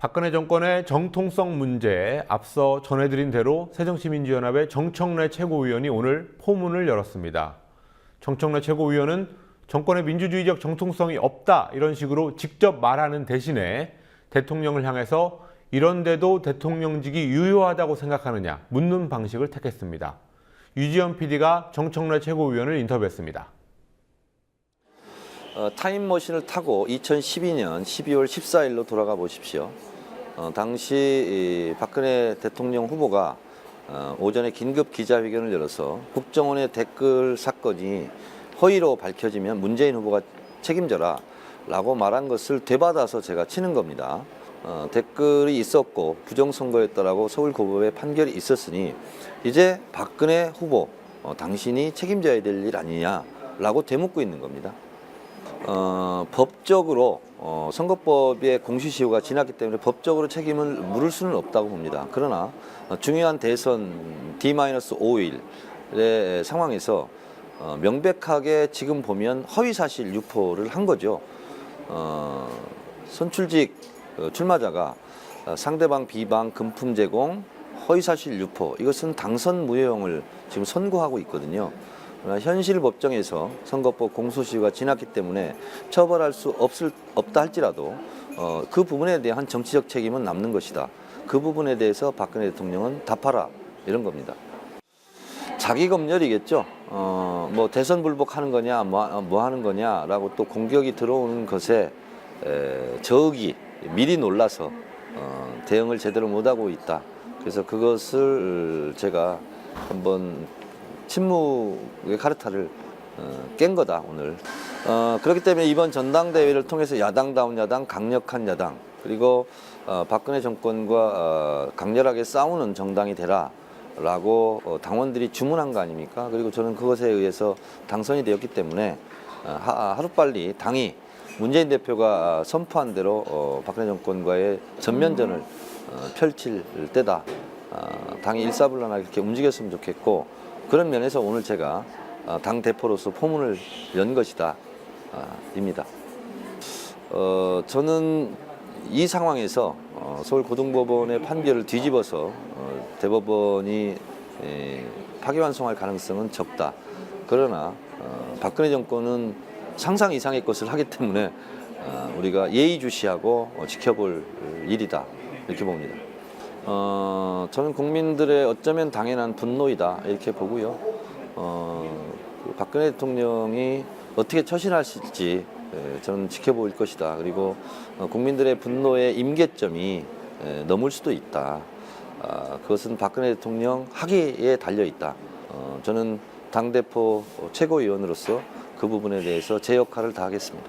박근혜 정권의 정통성 문제 앞서 전해드린 대로 새정치민주연합의 정청래 최고위원이 오늘 포문을 열었습니다. 정청래 최고위원은 정권의 민주주의적 정통성이 없다 이런 식으로 직접 말하는 대신에 대통령을 향해서 이런데도 대통령직이 유효하다고 생각하느냐 묻는 방식을 택했습니다. 유지연 PD가 정청래 최고위원을 인터뷰했습니다. 어, 타임머신을 타고 2012년 12월 14일로 돌아가 보십시오. 어, 당시 이 박근혜 대통령 후보가 어, 오전에 긴급 기자회견을 열어서 국정원의 댓글 사건이 허위로 밝혀지면 문재인 후보가 책임져라 라고 말한 것을 되받아서 제가 치는 겁니다. 어, 댓글이 있었고 부정선거였다라고 서울고법에 판결이 있었으니 이제 박근혜 후보 어, 당신이 책임져야 될 일 아니냐라고 되묻고 있는 겁니다. 어, 법적으로 어, 선거법의 공시시효가 지났기 때문에 법적으로 책임을 물을 수는 없다고 봅니다. 그러나 어, 중요한 대선 D-5일의 상황에서 어, 명백하게 지금 보면 허위사실 유포를 한 거죠. 어, 선출직 어, 출마자가 어, 상대방 비방, 금품 제공, 허위사실 유포 이것은 당선 무효형을 지금 선고하고 있거든요. 그러나 현실 법정에서 선거법 공소시효가 지났기 때문에 처벌할 수 없을 없다 할지라도 어, 그 부분에 대한 정치적 책임은 남는 것이다. 그 부분에 대해서 박근혜 대통령은 답하라 이런 겁니다. 자기 검열이겠죠. 어, 뭐 대선 불복하는 거냐, 뭐, 어, 뭐 하는 거냐라고 또 공격이 들어오는 것에 에, 저기 미리 놀라서 어, 대응을 제대로 못하고 있다. 그래서 그것을 제가 한번 침묵의 카르타를 어, 깬 거다 오늘. 어, 그렇기 때문에 이번 전당대회를 통해서 야당다운 야당, 강력한 야당 그리고 어, 박근혜 정권과 어, 강렬하게 싸우는 정당이 되라 라고 어, 당원들이 주문한 거 아닙니까? 그리고 저는 그것에 의해서 당선이 되었기 때문에 어, 하, 하루빨리 당이 문재인 대표가 선포한 대로 어, 박근혜 정권과의 전면전을 어, 펼칠 때다. 어, 당이 일사불란하게 이렇게 움직였으면 좋겠고 그런 면에서 오늘 제가 어, 당 대표로서 포문을 연 것이다. 어, 입니다. 어, 저는 이 상황에서 어, 서울고등법원의 판결을 뒤집어서 어, 대법원이 에, 파기환송할 가능성은 적다. 그러나 어, 박근혜 정권은 상상 이상의 것을 하기 때문에 어, 우리가 예의주시하고 어, 지켜볼 일이다 이렇게 봅니다. 어, 저는 국민들의 어쩌면 당연한 분노이다 이렇게 보고요. 어, 그 박근혜 대통령이 어떻게 처신하실지 에, 저는 지켜볼 것이다. 그리고 어, 국민들의 분노의 임계점이 에, 넘을 수도 있다. 아, 그것은 박근혜 대통령 하기에 달려 있다. 어, 저는 당대표 최고위원으로서 그 부분에 대해서 제 역할을 다하겠습니다.